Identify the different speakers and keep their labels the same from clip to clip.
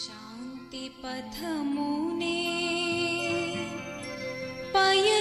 Speaker 1: शान्तिपथमुने पय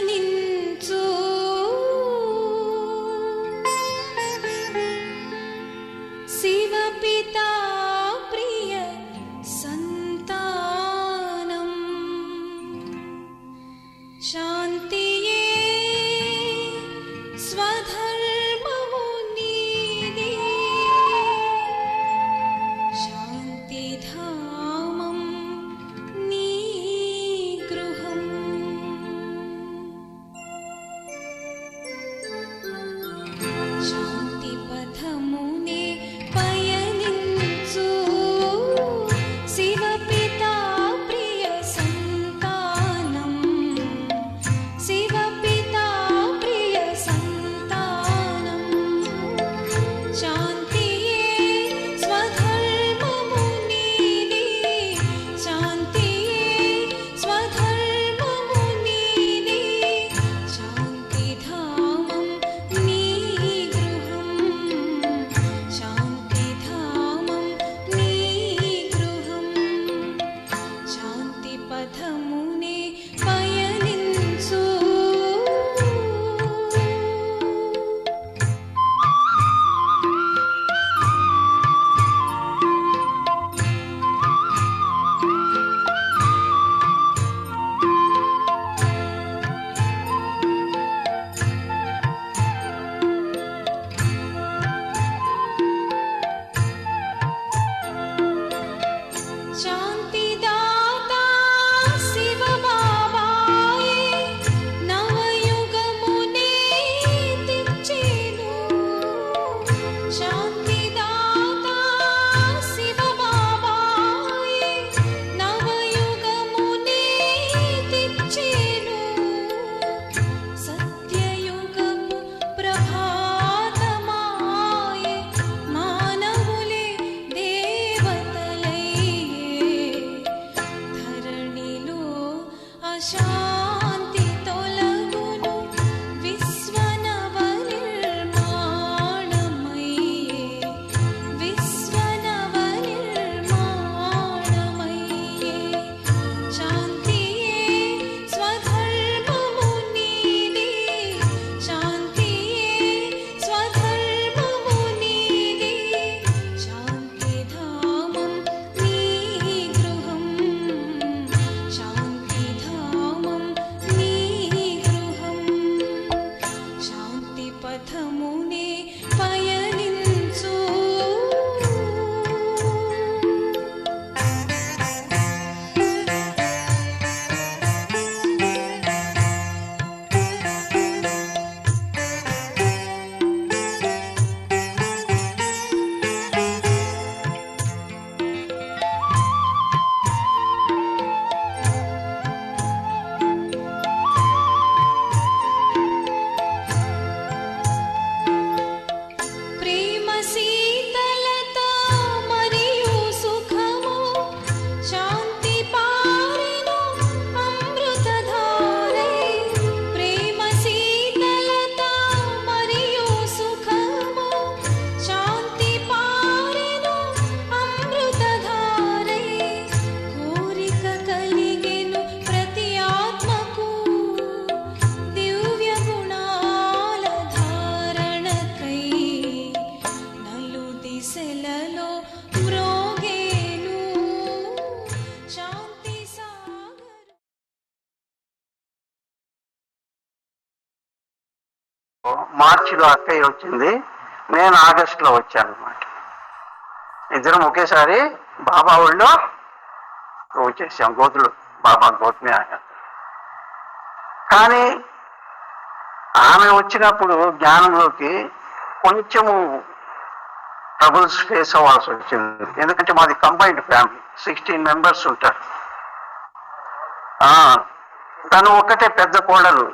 Speaker 2: మార్చిలో అక్కయ్య వచ్చింది. నేను ఆగస్టులో వచ్చాను అనమాట ఇద్దరం ఒకేసారి బాబా ఊళ్ళో వచ్చేసాం గోతులు బాబా గౌతమి ఆయన. కానీ ఆమె వచ్చినప్పుడు జ్ఞానంలోకి కొంచెము ట్రబుల్స్ ఫేస్ అవ్వాల్సి వచ్చింది. ఎందుకంటే మాది కంబైన్డ్ ఫ్యామిలీ సిక్స్టీన్ మెంబర్స్ ఉంటారు. ఆ, తను ఒక్కటే పెద్ద కోడలు.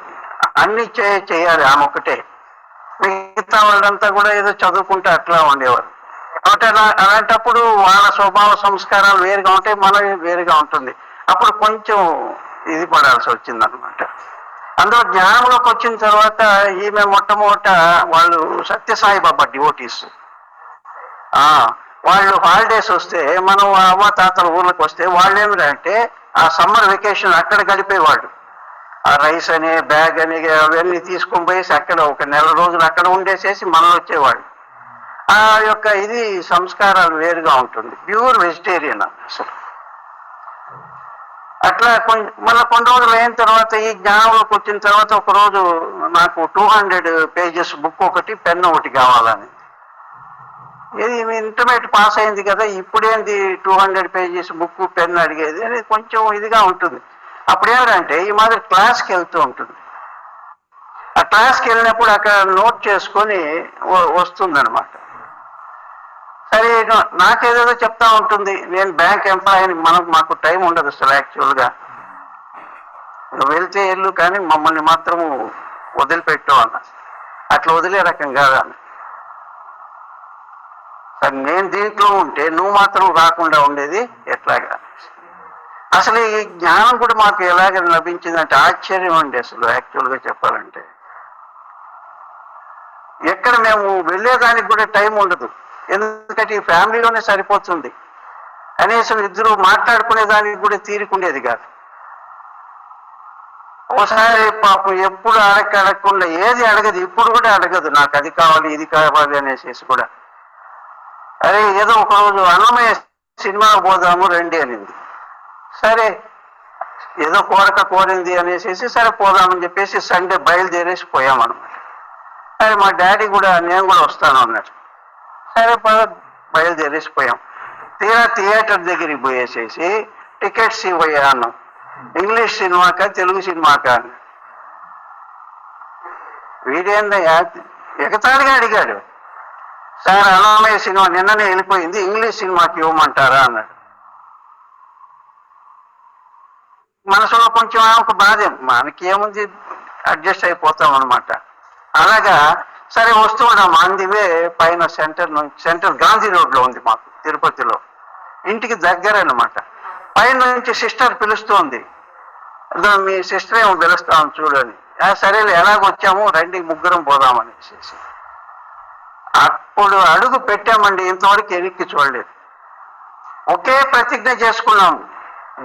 Speaker 2: అన్ని చే చేయాలి ఆమె ఒక్కటే. మిగతా వాళ్ళంతా కూడా ఏదో చదువుకుంటే అట్లా ఉండేవారు. కాబట్టి అలా- అలాంటప్పుడు వాళ్ళ స్వభావ సంస్కారాలు వేరుగా ఉంటాయి మనవి వేరుగా ఉంటుంది. అప్పుడు కొంచెం ఇది పడాల్సి వచ్చింది అనమాట అందులో జ్ఞానంలోకి వచ్చిన తర్వాత ఈమె మొట్టమొదట వాళ్ళు సత్యసాయి బాబా డివోటీస్ వాళ్ళు హాలిడేస్ వస్తే మనం అమ్మ తాతల ఊర్లకు వస్తే వాళ్ళు ఏమిటంటే ఆ సమ్మర్ వెకేషన్ అక్కడ గడిపేవాళ్ళు. ఆ రైస్ అనే బ్యాగ్ అని అవన్నీ తీసుకొని పోయేసి అక్కడ ఒక నెల రోజులు అక్కడ ఉండేసేసి మనం వచ్చేవాళ్ళు. ఆ యొక్క ఇది సంస్కారాలు వేరుగా ఉంటుంది. ప్యూర్ వెజిటేరియన్ అసలు. అట్లా కొంచెం మళ్ళీ కొన్ని రోజులు అయిన తర్వాత ఈ జ్ఞానంలోకి వచ్చిన తర్వాత ఒక రోజు నాకు టూ హండ్రెడ్ పేజెస్ బుక్ ఒకటి పెన్ ఒకటి కావాలని. ఇది ఇంటర్మీడియట్ పాస్ అయింది కదా ఇప్పుడేంది two hundred pages book pen అడిగేది? అనేది కొంచెం ఇదిగా ఉంటుంది. అప్పుడు ఏమిటంటే ఈ మాదిరి క్లాస్కి వెళ్తూ ఉంటుంది. ఆ క్లాస్కి వెళ్ళినప్పుడు అక్కడ నోట్ చేసుకొని వస్తుంది అనమాట సరే నాకేదేదో చెప్తా ఉంటుంది. నేను బ్యాంక్ ఎంప్లాయీని మనకు మాకు టైం ఉండదు అసలు యాక్చువల్గా నువ్వు వెళ్తే వెళ్ళు కానీ మమ్మల్ని మాత్రము వదిలిపెట్టావు అన్న. అట్లా వదిలే రకం కాదన్న సరే నేను దీంట్లో ఉంటే నువ్వు మాత్రం రాకుండా ఉండేది ఎట్లాగా? అసలు ఈ జ్ఞానం కూడా మాకు ఎలాగ లభించిందంటే ఆశ్చర్యం అండి అసలు యాక్చువల్గా చెప్పాలంటే. ఎక్కడ మేము వెళ్ళేదానికి కూడా టైం ఉండదు. ఎందుకంటే ఈ ఫ్యామిలీలోనే సరిపోతుంది. కనీసం ఇద్దరు మాట్లాడుకునే దానికి కూడా తీరుకుండేది కాదు. ఒకసారి పాపం ఎప్పుడు అడగ అడగకుండా ఏది అడగదు ఇప్పుడు కూడా అడగదు. నాకు అది కావాలి ఇది కావాలి అనేసి కూడా. అరే ఏదో ఒక రోజు అన్నమయ్య సినిమా పోదాము రండి అనింది. సరే ఏదో కోరక కోరింది అనేసి సరే పోదామని చెప్పేసి సండే బయలుదేరేసి పోయామన్నమాట. సరే మా డాడీ కూడా నేను కూడా వస్తాను అన్నాడు. సరే పద బయలుదేరేసి పోయాం. తీరా థియేటర్ దగ్గరికి పోయేసేసి టికెట్స్ ఇవ్వయ్యా అన్నాం. ఇంగ్లీష్ సినిమాక తెలుగు సినిమాక అని వీడేందయ్యా ఎగతాళిగా అడిగాడు. సార్ అన్నమయ్య సినిమా నిన్ననే వెళ్ళిపోయింది ఇంగ్లీష్ సినిమాకి ఇవ్వమంటారా అన్నాడు. మనసులో కొంచెం ఒక బాధ మనకేముంది అడ్జస్ట్ అయిపోతాం అనమాట అలాగా సరే వస్తున్నాం అందివే పైన సెంటర్ నుంచి సెంటర్ గాంధీ రోడ్లో ఉంది మాకు తిరుపతిలో. ఇంటికి దగ్గర అనమాట పైన నుంచి సిస్టర్ పిలుస్తోంది. మీ సిస్టర్ ఏమో పిలుస్తాం చూడని. సరేలే ఎలాగొచ్చాము? రండి ముగ్గురం పోదామనేసి అప్పుడు అడుగు పెట్టామండి ఇంతవరకు ఎనిక్కి చూడలేదు. ఒకే ప్రతిజ్ఞ చేసుకున్నాం.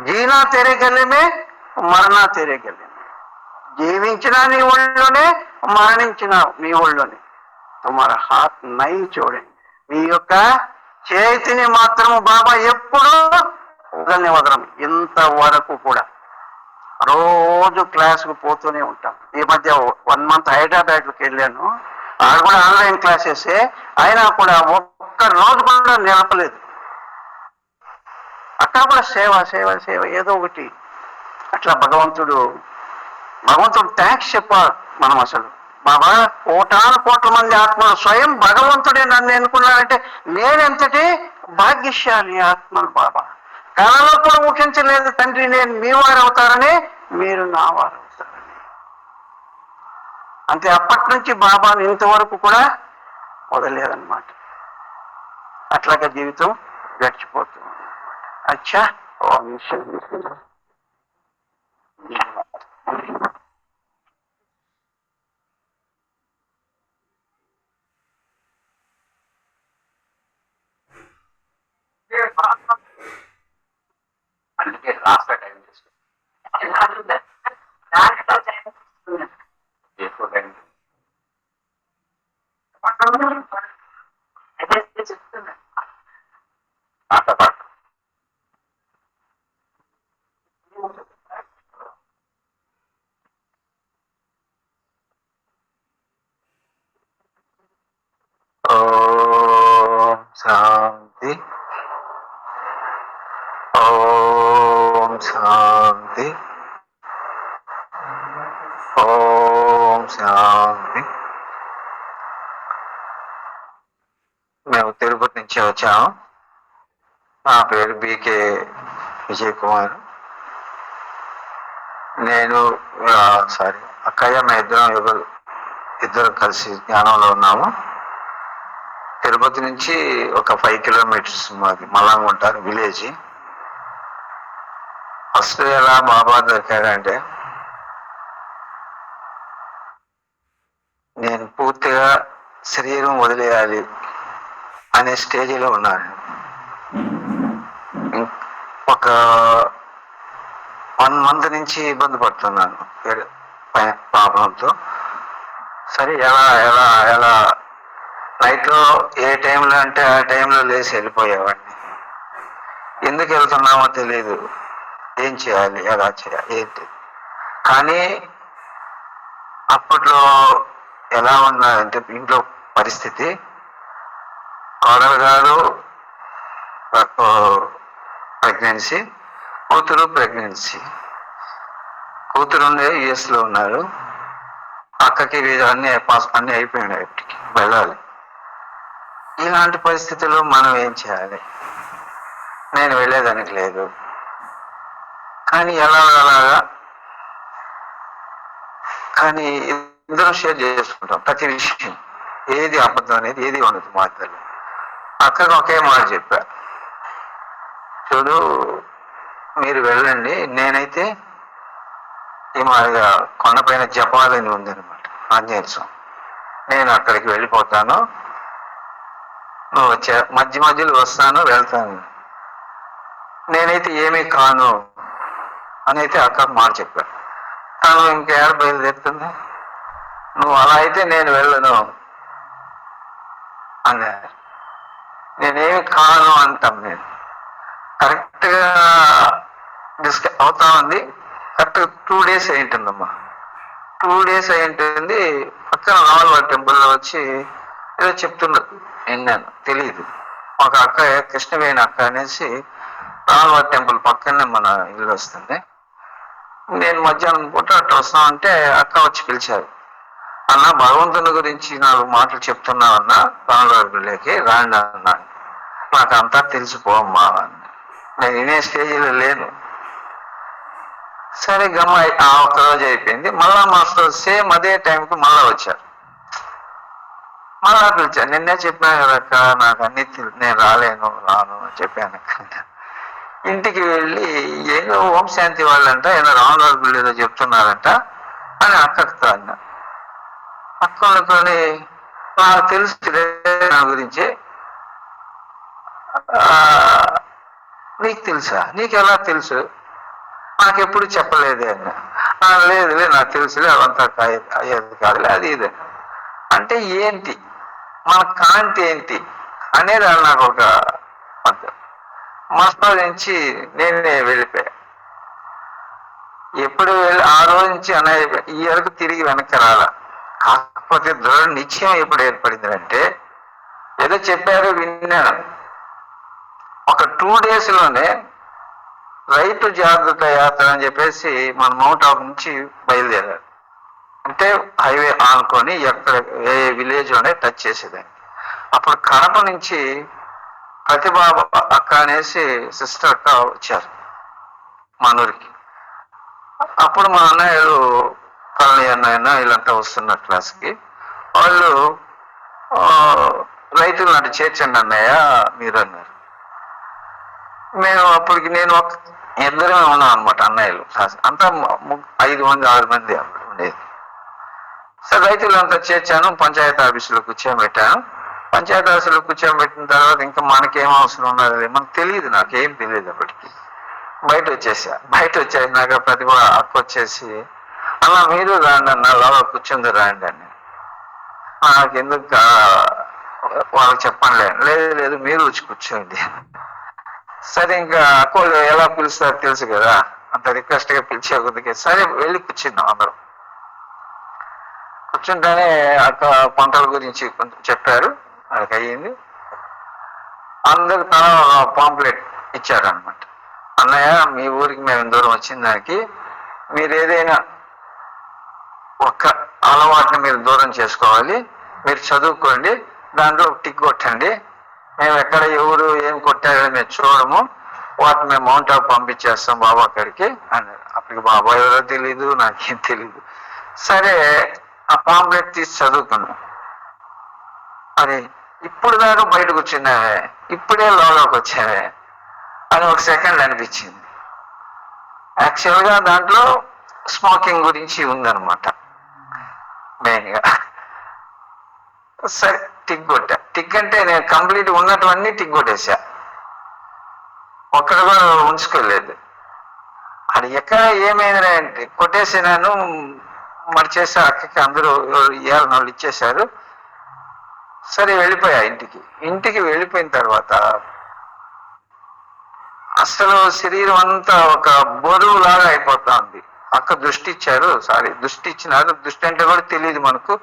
Speaker 2: జీనా తెరగలిమే మరణా తెరగలిమే. జీవించిన నీ ఒళ్ళోనే మరణించిన నీ ఒళ్ళోనే. తుమార హాత్ నై చూడండి. మీ యొక్క చేతిని మాత్రము బాబా ఎప్పుడూ ధన్యవాదం వదలం ఇంతవరకు కూడా. రోజు క్లాస్కు పోతూనే ఉంటాం. ఈ మధ్య వన్ మంత్ హైదరాబాద్కి వెళ్ళాను. ఆడ కూడా ఆన్లైన్ క్లాసెస్ అయినా కూడా ఒక్క రోజు కూడా నిలపలేదు. అక్కడ కూడా సేవ సేవ సేవ ఏదో ఒకటి. అట్లా భగవంతుడు భగవంతుడు థ్యాంక్స్ చెప్పాలి మనం అసలు. బాబా కోటాను కోట్ల మంది ఆత్మలు స్వయం భగవంతుడే నన్ను ఎన్నుకున్నాడంటే నేనెంతటి భాగ్యశాలి ఆత్మలు బాబా. కళలో కూడా ఊహించలేదు తండ్రి నేను మీ వారు అవుతారని మీరు నా వారు అవుతారని. అంతే అప్పటి నుంచి బాబాను ఇంతవరకు కూడా వదలేదన్నమాట. అట్లాగా జీవితం గడిచిపోతుంది. అచ్చా ఓం శాంతి. అందుకే రాస్తా టైం చెప్తున్నా
Speaker 3: ఓం శాంతి ఓం శాంతి ఓం శాంతి మేము తిరుపతి నుంచి వచ్చాము. నా పేరు బీకే విజయ్ కుమార్. నేను సారీ అక్కయ్య మా ఇద్దరం ఎవరు ఇద్దరు కలిసి జ్ఞానంలో ఉన్నాము. తిరుపతి నుంచి ఒక ఫైవ్ కిలోమీటర్స్ మాది మలంగుంట విలేజ్. ఫస్ట్ ఎలా బాబా దొరికాడంటే నేను పూర్తిగా శరీరం వదిలేయాలి అనే స్టేజ్లో ఉన్నాను ఒక వన్ మంత్ నుంచి ఇబ్బంది పడుతున్నాను. ప్రాబ్లంతో. సరే ఎలా ఎలా ఎలా? నైట్లో ఏ టైంలో అంటే ఆ టైంలో లేచి వెళ్ళిపోయేవాడిని. ఎందుకు వెళ్తున్నామో తెలియదు ఏం చేయాలి ఎలా చేయాలి ఏంటి? కానీ అప్పట్లో ఎలా ఉన్నారంటే ఇంట్లో పరిస్థితి. కోడలు గారు ప్రెగ్నెన్సీ కూతురు ప్రెగ్నెన్సీ. కూతురు ఉండే యుఎస్లో ఉన్నారు. అక్కకి అన్ని పాస్ అన్ని అయిపోయినాయి ఇప్పటికి వెళ్ళాలి. ఇలాంటి పరిస్థితుల్లో మనం ఏం చేయాలి? నేను వెళ్ళేదానికి లేదు. కానీ ఎలా అలాగా? కానీ ఇద్దరం షేర్ చేసుకుంటాం. ప్రతి విషయం ఏది అబద్ధం అనేది ఏది ఉండదు మా ఇద్దరు అక్కకు ఒకే మాట చెప్పా. చూడు మీరు వెళ్ళండి. నేనైతే ఈ మాదిగా కొండపైన జపాలని ఉందనమాట ఆంజనేయ స్వామి. నేను అక్కడికి వెళ్ళిపోతాను. నువ్వు వచ్చే మధ్య మధ్యలో వస్తాను వెళ్తాను. నేనైతే ఏమీ కాను అని అయితే అక్క మాట చెప్పాను తను ఇంకేడ బయలుదేరుతుంది? నువ్వు అలా అయితే నేను వెళ్ళను అన్నారు నేనేమి కాను అంటాం నేను. కరెక్ట్గా డిస్క అవుతా ఉంది. కరెక్ట్గా టూ డేస్ అయి ఉంటుందమ్మా. టూ డేస్ అయి ఉంటుంది. పక్కన రావులవారి టెంపుల్లో వచ్చి ఏదో చెప్తున్నారు. విన్నాను. తెలియదు ఒక అక్క కృష్ణవేణి అక్క అనేసి రావులవారి టెంపుల్ పక్కనే మన ఇల్లు వస్తుంది. నేను మధ్యాహ్నం పూట అట్లా వస్తామంటే అక్క వచ్చి పిలిచారు. అన్న భగవంతుని గురించి నాలుగు మాటలు చెప్తున్నావన్నా రాములవారి గుళ్ళకి రాండి అన్నాను నాకు అంతా తెలిసిపోమ్మా అన్న నేను వినే స్టేజీలో లేను. సరే గమ్మ ఆ ఒక్క రోజు అయిపోయింది. మళ్ళా మాస్టర్ సేమ్ అదే టైంకి మళ్ళా వచ్చారు. మళ్ళా పిలిచారు. నిన్నే చెప్పాను కదక్క నాకు అన్ని నేను రాలేను రాను అని చెప్పాను ఇంటికి వెళ్ళి ఏదో ఓం శాంతి వాళ్ళంట ఏదో రామరాజు గుళ్ళు ఏదో చెప్తున్నారంట అని అక్కతో అన్నా. అక్క నాకు తెలుసు నా గురించి. నీకు తెలుసా? నీకు ఎలా తెలుసు? నాకెప్పుడు చెప్పలేదే అన్న. లేదులే నాకు తెలుసులే అవంతా అయ్యేది కాదులే అది ఇది. అంటే ఏంటి? మన కాంతి ఏంటి? అనేది అది నాకు ఒక మస్తా నుంచి నేనే వెళ్ళిపోయా. ఎప్పుడు వెళ్ళి ఆ రోజు నుంచి అన్నయ్య ఈ వరకు తిరిగి వెనక్కి రాలా. కాకపోతే దృఢ నిశ్చయం ఎప్పుడు ఏర్పడింది అంటే ఏదో చెప్పారు విన్నాను. ఒక టూ డేస్లోనే రైతు జాగ్రత్త యాత్ర అని చెప్పేసి మన మౌంట్ ఆఫ్ నుంచి బయలుదేరారు. అంటే హైవే ఆనుకొని ఎక్కడ ఏ విలేజ్లోనే టచ్ చేసేదాన్ని. అప్పుడు కడప నుంచి ప్రతిభా అక్క అనేసి సిస్టర్ అక్క వచ్చారు. మనూరికి అప్పుడు మా అన్నయ్యడు పళని అన్నయ్య వీళ్ళంతా వస్తున్నారు క్లాస్కి. వాళ్ళు రైతులు నాటి చేర్చండి అన్నయ్య మీరు అన్నారు. మేము అప్పటికి నేను ఒక ఇద్దరమే ఉన్నాం అనమాట అన్నయ్యలు. అంతా ము- ఐదు మంది ఆరు మంది అప్పుడు ఉండేది. సరే రైతులంతా చేర్చాను పంచాయతీ ఆఫీసులో కూర్చోబెట్టాను పంచాయతీ ఆఫీసులో కూర్చోబెట్టిన తర్వాత ఇంకా మనకేం అవసరం ఉన్నది మనకు తెలియదు నాకేం తెలియదు అప్పటికి. బయట వచ్చేసా. బయట వచ్చేసినాక ప్రతిభ అక్క వచ్చేసి అలా మీరు రాండి అన్న లోపల కూర్చుంది రాండి అని. నాకు ఎందుకు వాళ్ళకి చెప్పండి. లేదు లేదు మీరు వచ్చి కూర్చోండి. సరే ఇంకా అక్కలు ఎలా పిలుస్తారో తెలుసు కదా? అంత రిక్వెస్ట్గా పిలిచే కొద్దిగా సరే వెళ్ళి కూర్చున్నాం అందరం. కూర్చుంటేనే అక్క పంటల గురించి కొంచెం చెప్పారు. వాళ్ళకి అయ్యింది. అందరికి తన పాంప్లెట్ ఇచ్చారనమాట అన్నయ్య మీ ఊరికి మేము దూరం వచ్చిన దానికి మీరు ఏదైనా ఒక్క అలవాటుని మీరు దూరం చేసుకోవాలి. మీరు చదువుకోండి. దాంట్లో టిక్ కొట్టండి. మేము ఎక్కడ ఎవరు ఏం కొట్టారో మేము చూడము. వాటిని మేము మౌంట్ ఆఫ్ పంపించేస్తాం బాబా అక్కడికి. అన్నారు అప్పటికి బాబా ఎవరో తెలీదు నాకేం తెలీదు. సరే ఆ పాంప్లెట్ తీసి చదువుకున్నాం అది ఇప్పుడు దాకా బయటకు వచ్చినావే. ఇప్పుడే లోలోకి వచ్చావే. అని ఒక సెకండ్ అనిపించింది. యాక్చువల్గా దాంట్లో స్మోకింగ్ గురించి ఉందనమాట మెయిన్గా. సరే టిక్ కొట్టా. టిక్ అంటే నేను కంప్లీట్ ఉన్నటువన్నీ టిక్ కొట్టేసా. ఒక్కడ కూడా ఉంచుకోలేదు. అది ఎక్కడ ఏమైంది అంటే కొట్టేసినాను మరి చేసే అక్కకి అందరూ ఇవ్వాలని వాళ్ళు ఇచ్చేశారు. సరే వెళ్ళిపోయా ఇంటికి. ఇంటికి వెళ్ళిపోయిన తర్వాత అసలు శరీరం అంతా ఒక బరువు లాగా అయిపోతా ఉంది అక్క దృష్టి ఇచ్చారు. సారీ దృష్టి ఇచ్చినారు. దృష్టి అంటే కూడా తెలియదు మనకు.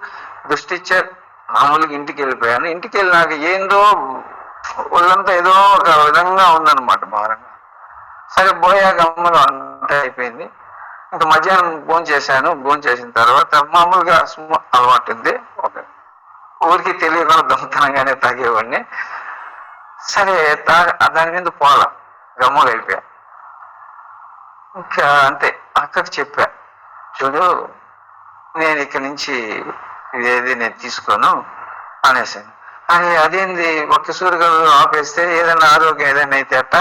Speaker 3: దృష్టి ఇచ్చారు. మామూలుగా ఇంటికి వెళ్ళిపోయాను. ఇంటికి వెళ్ళినాక ఏందో ఒళ్ళంతా ఏదో ఒక విధంగా ఉందన్నమాట భారంగా. సరే పోయాక అమ్మలు అంతా అయిపోయింది. ఇంకా మధ్యాహ్నం భోజనం చేశాను. భోజనం చేసిన తర్వాత మామూలుగా అలవాటు ఉంది. ఒక ఊరికి తెలియకుండా దొంగతనంగానే తాగేవాడిని. సరే తా దాని మీద పోలా. గమ్ములు అయిపోయా ఇంకా అంతే. అక్కకి చెప్పా. చూడు నేను ఇక్కడి నుంచి ఇదేది నేను తీసుకోను అనేసాను. అని అదేంది? ఒక్క ఆపేస్తే ఏదైనా ఆరోగ్యం ఏదైనా అయితే అట్ట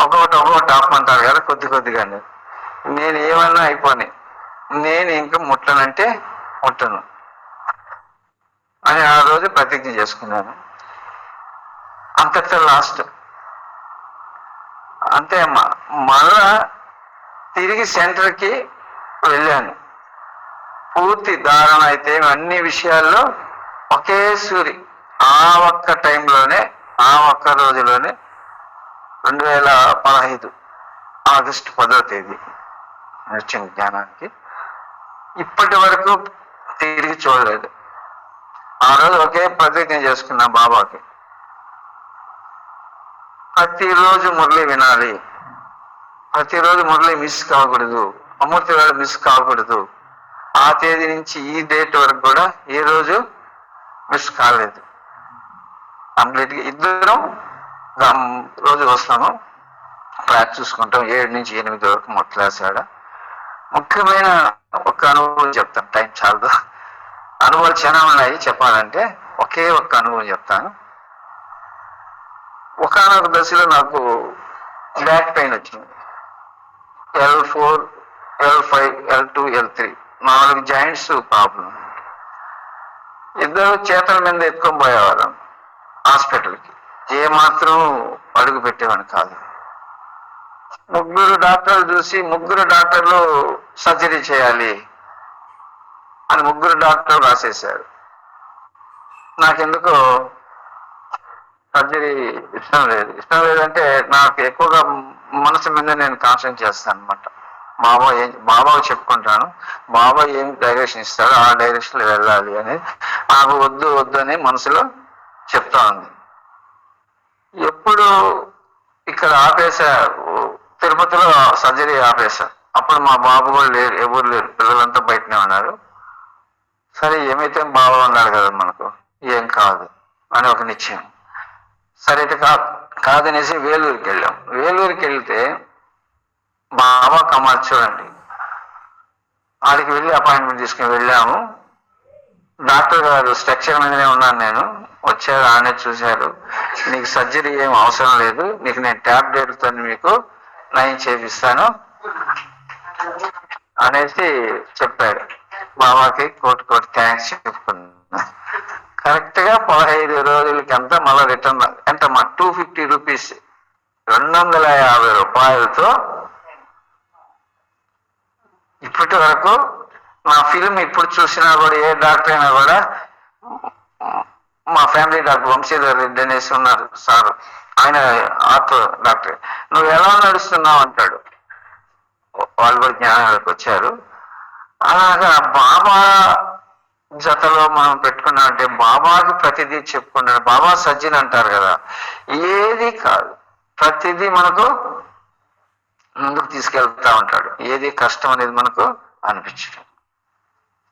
Speaker 3: ఒక్కొక్కటి ఒక్కొక్కటి ఆపమంటారు కదా కొద్ది కొద్దిగా నేను ఏమన్నా అయిపోని. నేను ఇంకా ముట్టనంటే ముట్టను. అని ఆ రోజు ప్రతిజ్ఞ చేసుకున్నాను. అంతటితో లాస్ట్. అంతే మళ్ళా తిరిగి సెంటర్కి వెళ్ళాను. పూర్తి ధారణ అయితే అన్ని విషయాల్లో ఒకే సూరి. ఆ ఒక్క టైంలోనే ఆ ఒక్క రోజులోనే రెండు వేల పదహైదు ఆగస్టు పదో తేదీ నృత్యం జ్ఞానానికి ఇప్పటి వరకు తిరిగి చూడలేదు. ఆ రోజు ఒకే ప్రతిజ్ఞ చేసుకున్నా బాబాకి. ప్రతిరోజు మురళి వినాలి. ప్రతిరోజు మురళి మిస్ కాకూడదు అమూర్తి వేళ మిస్ కాకూడదు. ఆ తేదీ నుంచి ఈ డేట్ వరకు కూడా ఏ రోజు మిస్ కాలేదు. కంప్లీట్గా ఇద్దరం రోజు వస్తాము. ట్రాక్ చూసుకుంటాం. ఏడు నుంచి ఎనిమిది వరకు మొట్టలేసాడ ముఖ్యమైన ఒక అనుభవం చెప్తాను. టైం చాలదు. అనుభవాలు చాలా ఉన్నాయి. చెప్పాలంటే ఒకే ఒక్క అనుభవం చెప్తాను. ఒకనొక దశలో నాకు బ్యాక్ పెయిన్ వచ్చింది. L four L five L two L three నాలుగు జాయింట్స్ ప్రాబ్లం. ఇద్దరు చేతల మీద ఎత్తుకొని పోయేవాళ్ళం హాస్పిటల్కి. ఏ మాత్రం అడుగు పెట్టేవాడిని కాదు. ముగ్గురు డాక్టర్లు చూసి ముగ్గురు డాక్టర్లు సర్జరీ చేయాలి అని ముగ్గురు డాక్టర్లు రాసేశారు. నాకెందుకో సర్జరీ ఇష్టం లేదు. ఇష్టం లేదంటే నాకు ఎక్కువగా మనసు మీద నేను కాన్సన్ట్రేట్ చేస్తాను అనమాట బాబా ఏం బాబాకు చెప్పుకుంటాను. బాబా ఏం డైరెక్షన్ ఇస్తాడో ఆ డైరెక్షన్ వెళ్ళాలి అని నాకు వద్దు వద్దు అని మనసులో చెప్తా ఉంది. ఎప్పుడు ఇక్కడ ఆపేసా తిరుపతిలో సర్జరీ ఆపేసా. అప్పుడు మా బాబు కూడా లేరు ఎవరు లేరు. పిల్లలంతా బయటనే ఉన్నారు. సరే ఏమైతే బాబా ఉన్నాడు కదా మనకు ఏం కాదు అని ఒక నిశ్చయం. సరే అయితే కాదు కాదనేసి వేలూరుకి వెళ్ళాం వేలూరుకి వెళ్తే బాబా కమాల్ ఆడికి వెళ్ళి అపాయింట్మెంట్ తీసుకుని వెళ్ళాము. డాక్టర్ గారు స్ట్రక్చర్ మీదనే ఉన్నాను నేను. వచ్చారు ఆనే చూశారు. నీకు సర్జరీ ఏం అవసరం లేదు. నీకు నేను ట్యాబ్లెట్తో మీకు. నయం చేపిస్తాను. అనేసి చెప్పాడు. బాబాకి కోటి కోటి థ్యాంక్స్ చెప్పుకున్నా. కరెక్ట్గా పదహైదు రోజులకి అంతా మళ్ళీ రిటర్న్? ఎంత మా టూ ఫిఫ్టీ రూపీస్ రెండు వందల యాభై రూపాయలతో ఇప్పటి వరకు నా ఫిల్మ్ ఇప్పుడు చూసినా కూడా ఏ డాక్టర్ అయినా కూడా మా ఫ్యామిలీ డాక్టర్ వంశీధర్ రెడ్డి అనేసి ఉన్నారు సార్. ఆయన ఆర్థో డాక్టర్ నువ్వు ఎలా నడుస్తున్నావు అంటాడు. వాళ్ళు కూడా జ్ఞానాలకు వచ్చారు. అలాగా బాబా జతలో మనం పెట్టుకున్నామంటే బాబాకి ప్రతిదీ చెప్పుకున్నాడు బాబా సజ్జన్ అంటారు కదా. ఏది కాదు. ప్రతిదీ మనకు ముందుకు తీసుకెళ్తా ఉంటాడు. ఏది కష్టం అనేది మనకు అనిపించడం.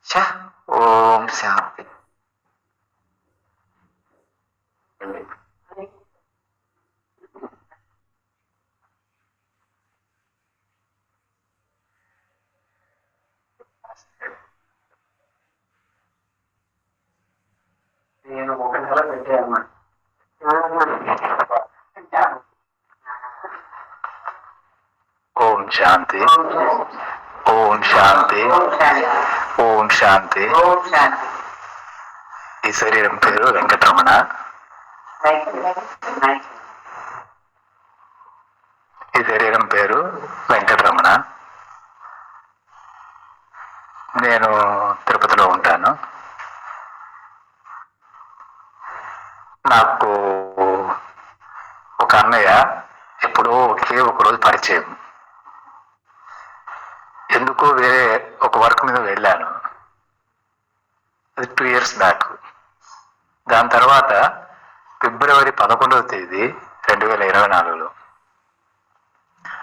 Speaker 3: చ ఓం శాంతి. నేను ఒక నెల పెట్టాను.
Speaker 4: ఓం శాంతి. ఓం శాంతి. ఓం శాంతి. ఈ శరీరం పేరు వెంకటరమణ. ఈ శరీరం పేరు వెంకటరమణ. నేను తిరుపతిలో ఉంటాను. నాకు ఒక అన్నయ్య ఎప్పుడో ఒకే ఒకరోజు పరిచయం. ఎందుకో వేరే ఒక వర్క్ మీద వెళ్ళాను. అది టూ ఇయర్స్ బ్యాక్. దాని తర్వాత ఫిబ్రవరి పదకొండవ తేదీ రెండు వేల ఇరవై నాలుగులో.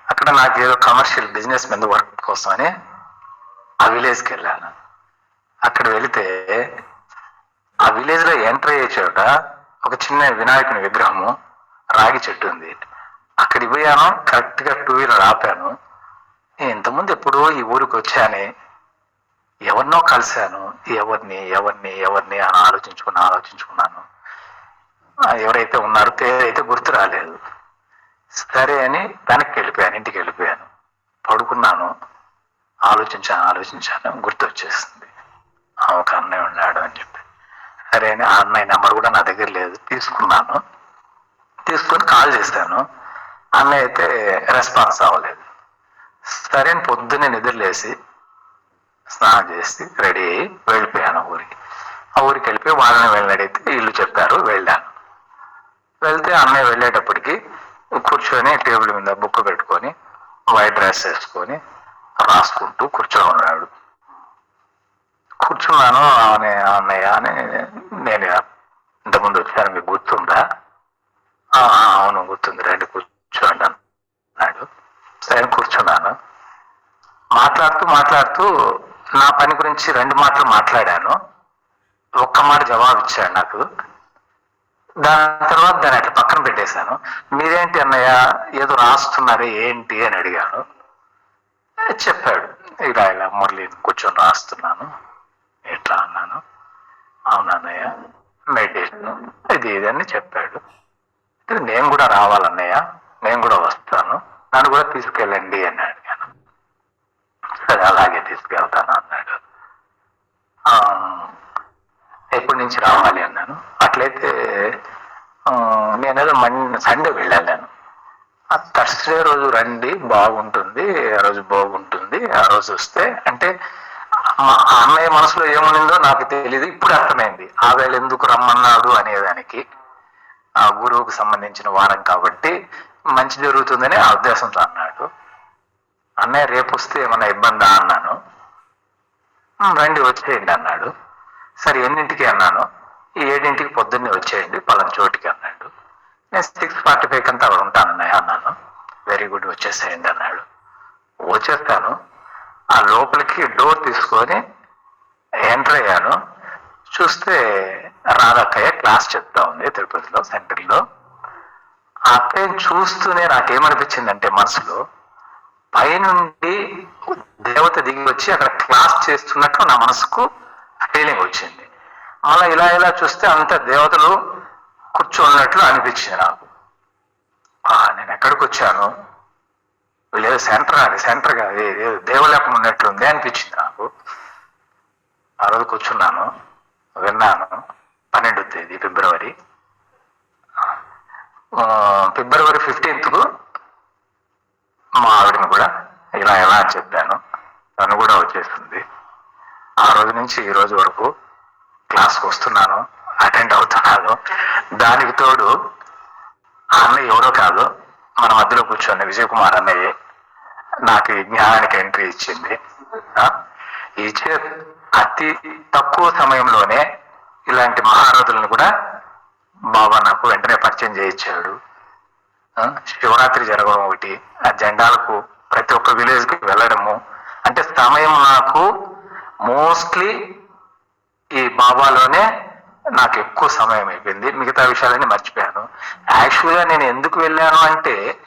Speaker 4: అక్కడ నాకు ఏదో కమర్షియల్ బిజినెస్ మీద వర్క్ కోసమని ఆ విలేజ్కి వెళ్ళాను. అక్కడ వెళితే ఆ విలేజ్లో ఎంటర్ అయ్యే చోట ఒక చిన్న వినాయకుని విగ్రహము రాగి చెట్టు ఉంది. అక్కడికి పోయాను కరెక్ట్గా టూ వీలర్ ఆపాను. నేను ఇంతకుముందు ఎప్పుడో ఈ ఊరికి వచ్చానే ఎవరినో కలిశాను ఎవరిని ఎవరిని ఎవరిని అని ఆలోచించుకుని ఆలోచించుకున్నాను. ఎవరైతే ఉన్నారో పేరైతే గుర్తు రాలేదు. సరే అని వెనక్కి వెళ్ళిపోయాను ఇంటికి వెళ్ళిపోయాను. పడుకున్నాను ఆలోచించాను ఆలోచించాను గుర్తు వచ్చేసింది ఒక అన్నయ్య ఉన్నాడు అని చెప్పి. సరే అని ఆ అన్నయ్య నెంబర్ కూడా నా దగ్గర లేదు తీసుకున్నాను. తీసుకొని కాల్ చేశాను. అన్నయ్య అయితే రెస్పాన్స్ అవ్వలేదు. సరే అని పొద్దున్నే నిద్రలేసి స్నానం చేసి రెడీ అయ్యి వెళ్ళిపోయాను ఊరికి. ఆ ఊరికి వెళ్ళిపోయి వాళ్ళని వెళ్ళడితే ఇల్లు చెప్పారు వెళ్ళాను. వెళ్తే అన్నయ్య వెళ్ళేటప్పటికి కూర్చొని టేబుల్ మీద బుక్ పెట్టుకొని వైట్ డ్రెస్ వేసుకొని రాసుకుంటూ కూర్చొని ఉన్నాడు. కూర్చున్నాను ఆమె అన్నయ్య అని నేను ఇంతకుముందు వచ్చాను మీకు గుర్తుందా? అవును గుర్తుంది. రండి కూర్చోండి అన్నాడు. సరే కూర్చున్నాను. మాట్లాడుతూ మాట్లాడుతూ నా పని గురించి రెండు మాటలు మాట్లాడాను. ఒక్క మాట జవాబు ఇచ్చాడు నాకు. దాని తర్వాత దాన్ని అట్లా పక్కన పెట్టేశాను. మీరేంటి అన్నయ్య ఏదో రాస్తున్నారే ఏంటి అని అడిగాను. చెప్పాడు. ఇలా ఇలా మురళి కూర్చొని రాస్తున్నాను. ఎట్లా అన్నాను? అవునన్నయ్య మెడిటేషన్ ఇది ఇది అని చెప్పాడు. నేను కూడా రావాలన్నయ్య నేను కూడా వస్తాను నన్ను కూడా తీసుకెళ్ళండి అని అడిగాను. సరే అలాగే తీసుకెళ్తాను అన్నాడు. "ఆ, ఎప్పటి నుంచి రావాలి అన్నాను? అట్లయితే నేనేదో మన్ సండే వెళ్ళాను ఆ థర్స్డే రోజు రండి బాగుంటుంది ఆ రోజు బాగుంటుంది ఆ రోజు వస్తే అంటే మా అన్నయ్య మనసులో ఏమునిందో నాకు తెలియదు ఇప్పుడు అర్థమైంది. ఆ వేళ ఎందుకు రమ్మన్నాడు అనేదానికి ఆ గురువుకు సంబంధించిన వారం కాబట్టి మంచి జరుగుతుందని ఆ ఉద్దేశంతో అన్నాడు. అన్నయ్య రేపు వస్తే ఏమన్నా ఇబ్బందా? అన్నాను. రండి వచ్చేయండి అన్నాడు. సరే ఎన్నింటికి? అన్నాను. ఈ ఏడింటికి పొద్దున్నే వచ్చేయండి పలానా చోటికి అన్నాడు. నేను సిక్స్ ఫార్టీ ఫైవ్ కంతా అక్కడ ఉంటానన్నయ్య అన్నాను. వెరీ గుడ్ వచ్చేసేయండి అన్నాడు. వచ్చేస్తాను. ఆ లోపలికి డోర్ తీసుకొని ఎంటర్ అయ్యాను. చూస్తే రాధక్కయ్య క్లాస్ చెప్తా ఉంది తిరుపతిలో సెంటర్లో. ఆ అక్కయ్యని చూస్తూనే నాకేమనిపించిందంటే మనసులో పైనుండి దేవత దిగి వచ్చి అక్కడ క్లాస్ చేస్తున్నట్టు నా మనసుకు ఫీలింగ్ వచ్చింది. అలా ఇలా ఇలా చూస్తే అంత దేవతలు కూర్చోన్నట్లు అనిపించింది నాకు. నేను ఎక్కడికి వచ్చాను లేదు సెంటర్ అది సెంటర్ కాదు ఇది దేవలోకం ఉన్నట్లుంది అనిపించింది నాకు. ఆ రోజు కూర్చున్నాను విన్నాను పన్నెండు తేదీ ఫిబ్రవరి. ఫిబ్రవరి ఫిఫ్టీన్త్కు మా ఆవిడని కూడా ఇలా ఎలా అని చెప్పాను. తను కూడా వచ్చేస్తుంది ఆ రోజు నుంచి ఈ రోజు వరకు క్లాస్కి వస్తున్నాను అటెండ్ అవుతున్నాను. దానికి తోడు అన్న ఎవరో కాదు మన మధ్యలో కూర్చొని విజయ్ కుమార్ అన్నయ్య నాకు ఈ జ్ఞానానికి ఎంట్రీ ఇచ్చింది. ఇచ్చే అతి తక్కువ సమయంలోనే ఇలాంటి మహారథులను కూడా బాబా నాకు వెంటనే పరిచయం చేయించాడు. శివరాత్రి జరగడం ఒకటి ఆ జెండాలకు ప్రతి ఒక్క విలేజ్కి వెళ్ళడము. అంటే సమయం నాకు మోస్ట్లీ ఈ బాబాలోనే నాకు ఎక్కువ సమయం అయిపోయింది. మిగతా విషయాలన్నీ మర్చిపోయాను. యాక్చువల్గా నేను ఎందుకు వెళ్ళాను అంటే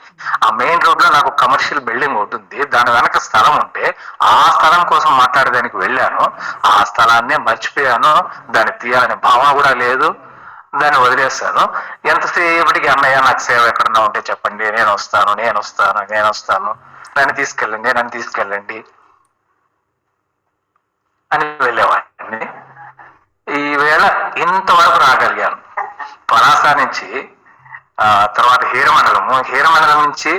Speaker 4: ఆ మెయిన్ రోడ్లో నాకు కమర్షియల్ బిల్డింగ్ ఒకటి ఉంది. దాని వెనక స్థలం ఉంటే ఆ స్థలం కోసం మాట్లాడడానికి వెళ్ళాను. ఆ స్థలాన్నే మర్చిపోయాను. దాన్ని తీయాలనే భావన కూడా లేదు. దాన్ని వదిలేస్తాను ఎంతసేపటికి అన్నయ్య నాకు సేవ ఎక్కడన్నా ఉంటే చెప్పండి. నేను వస్తాను నేను వస్తాను నేను వస్తాను. నన్ను తీసుకెళ్ళండి నన్ను తీసుకెళ్ళండి అని వెళ్ళేవాడిని. వేళ ఇంతవరకు రాగలిగాను. పలాస నుంచి ఆ తర్వాత హీరమండలము. హీరమండలం నుంచి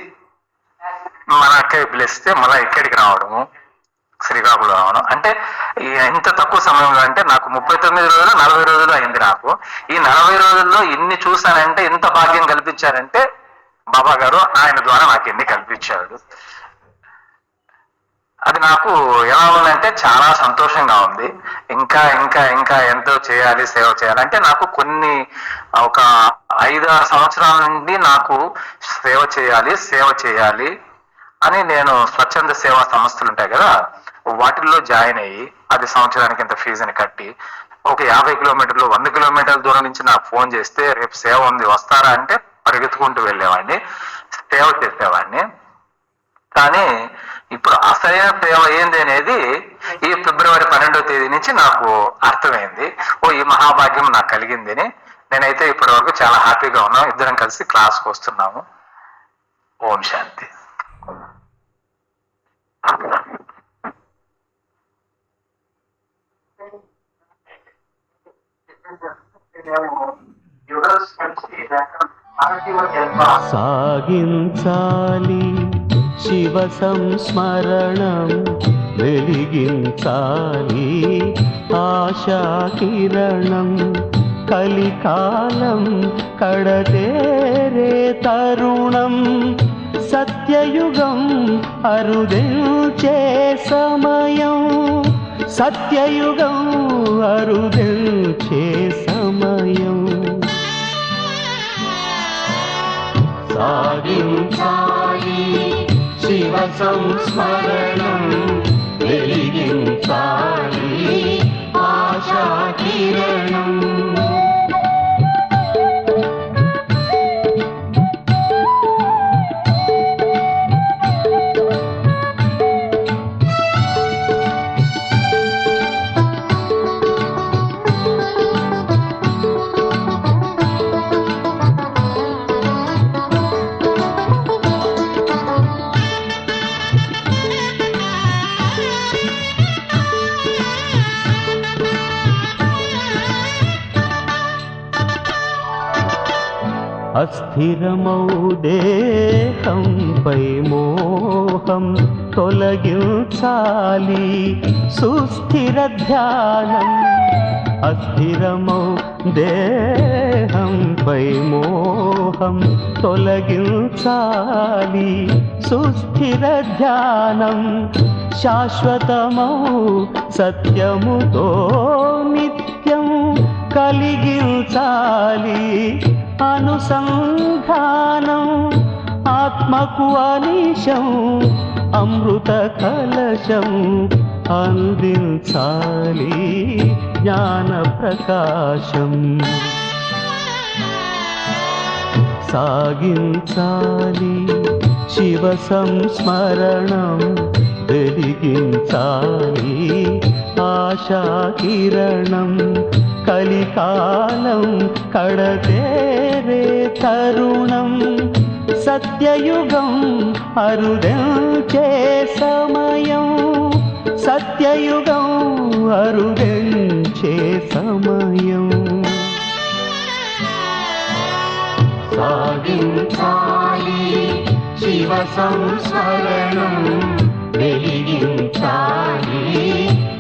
Speaker 4: మన అక్కయ్య పిలిస్తే మళ్ళీ ఇక్కడికి రావడము శ్రీకాకుళం రావడం. అంటే ఇంత తక్కువ సమయంలో అంటే నాకు ముప్పై తొమ్మిది రోజులు నలభై రోజులు అయింది నాకు. ఈ నలభై రోజుల్లో ఇన్ని చూశానంటే ఇంత భాగ్యం కల్పించారంటే బాబా గారు ఆయన ద్వారా నాకు ఎన్ని కల్పించాడు. అది నాకు ఎలా ఉందంటే చాలా సంతోషంగా ఉంది. ఇంకా ఇంకా ఇంకా ఎంతో చేయాలి సేవ చేయాలి అంటే నాకు కొన్ని ఒక ఐదు ఆరు సంవత్సరాల నుండి నాకు సేవ చేయాలి సేవ చేయాలి అని నేను స్వచ్ఛంద సేవా సంస్థలు ఉంటాయి కదా వాటిల్లో జాయిన్ అయ్యి అది సంవత్సరానికి ఇంత ఫీజుని కట్టి ఒక యాభై కిలోమీటర్లు వంద కిలోమీటర్ల దూరం నుంచి నాకు ఫోన్ చేస్తే రేపు సేవ ఉంది వస్తారా? అంటే పరిగెత్తుకుంటూ వెళ్ళేవాడిని సేవ చేసేవాడిని. కానీ ఇప్పుడు అసలైన సేవ ఏంది అనేది ఈ ఫిబ్రవరి పన్నెండో తేదీ నుంచి నాకు అర్థమైంది. ఓ ఈ మహాభాగ్యం నాకు కలిగింది అని నేనైతే ఇప్పటి వరకు చాలా హ్యాపీగా ఉన్నాం. ఇద్దరం కలిసి క్లాస్కి వస్తున్నాము. ఓం శాంతి.
Speaker 5: సాగించాలి. శివ సంస్మరణం వెలిగించాలి ఆశా కిరణం కలికాలం కడతేరే తరుణం. సత్యయుగం అరుదించే సమయం. సత్యయుగం అరుదించే సమయం. సాగించాలి శివ సంస్మరణం వెలిగించాలి. ఆశా కిరణం అస్థిరమౌ దేహంపై మోహం తొలగించాలి సుస్థిర ధ్యానం. అస్థిరమౌ దేహంపై మోహం తొలగించాలి సుస్థిర ధ్యానం. శాశ్వతమౌ సత్యముతో నిత్యం కలిగించాలి అనుసంధానం ఆత్మకు అనీశం అమృత కలశం అందించాలి జ్ఞాన ప్రకాశం. సాగించాలి శివ సంస్మరణం వెలిగించాలి ఆశా కిరణం కలికాలం కడతేరే తరుణం. సత్యయుగం అరుదంచే సమయం. సత్యయుగం అరుదంచే సమయం. సాగించాలి శివ సంసరణం వెలిగించాలి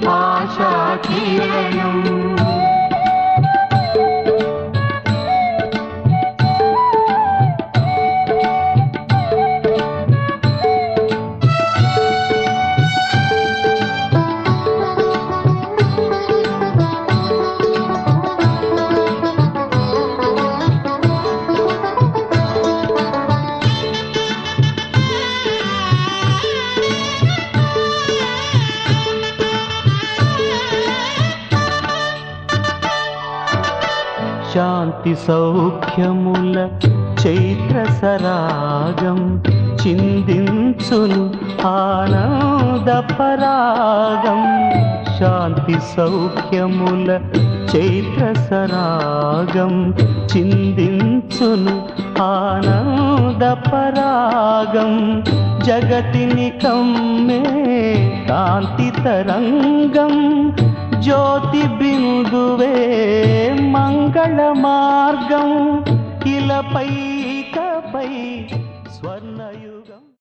Speaker 5: ఆశా కిరణం సౌఖ్యముల చైత్ర సరాగం చిందించును ఆనంద పరాగం శాంతి సౌఖ్యముల చైత్ర సరాగం చిందించును ఆనంద పరాగం జగతిని కమ్మే కాంతి తరంగం జ్యోతి బిందువే మంగళ మార్గం. ఇలపై ఇకపై స్వర్ణయుగం.